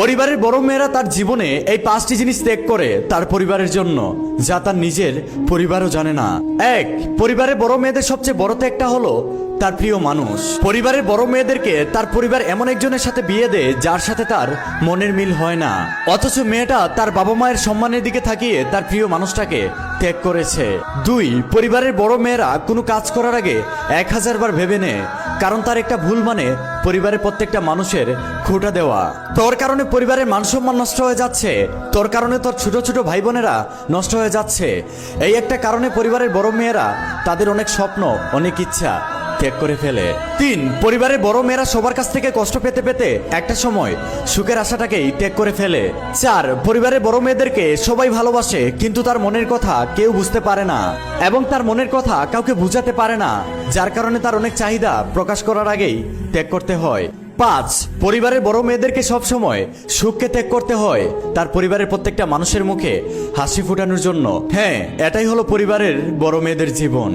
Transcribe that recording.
পরিবারের বড় মেয়েরা তার জীবনে এই পাঁচটি জিনিস ত্যাগ করে তার পরিবারের জন্য, যা তার নিজের পরিবারও জানে না। এক, পরিবারের বড় মেয়েদের সবচেয়ে বড় ত্যাগটা হলো তার প্রিয় মানুষ। পরিবারের বড় মেয়েদেরকে তার পরিবার এমন একজনের সাথে বিয়ে দেয় যার সাথে তার মনের মিল হয় না। অথচ মেয়েটা তার বাবা মায়ের সম্মানের দিকে থাকিয়ে তার প্রিয় মানুষটাকে ত্যাগ করেছে। দুই, পরিবারের বড় মেয়েরা কোনো কাজ করার আগে এক হাজার বার ভেবে নেয় কারণ তার একটা ভুল মানে পরিবারের প্রত্যেকটা মানুষের খোটা দেওয়া। তোর কারণে পরিবারের মান সম্মান নষ্ট হয়ে যাচ্ছে। তোর কারণে তোর ছোট ছোট ভাই বোনেরা নষ্ট হয়ে যাচ্ছে। এই একটা কারণে পরিবারের বড় মেয়েরা তাদের অনেক স্বপ্ন, অনেক ইচ্ছা। ত্যাগ করে ফেলে। তিন, পরিবারের বড় মেয়েরা সবার কাছ থেকে কষ্ট পেতে পেতে একটা সময় সুখের আশাটাকেই ত্যাগ করে ফেলে। চার, পরিবারের বড় মেয়েদেরকে সবাই ভালোবাসে, কিন্তু তার মনের কথা কেউ বুঝতে পারে না। এবং তার মনের কথা কাউকে বুঝাতে পারে না, যার কারণে তার অনেক চাহিদা প্রকাশ করার আগেই ত্যাগ করতে হয়। পাঁচ, পরিবারের বড় মেয়েদেরকে সব সময় সুখকে ত্যাগ করতে হয়, তার পরিবারের প্রত্যেকটা মানুষের মুখে হাসি ফুটানোর জন্য। হ্যাঁ এটাই হলো পরিবারের বড় মেয়েদের জীবন।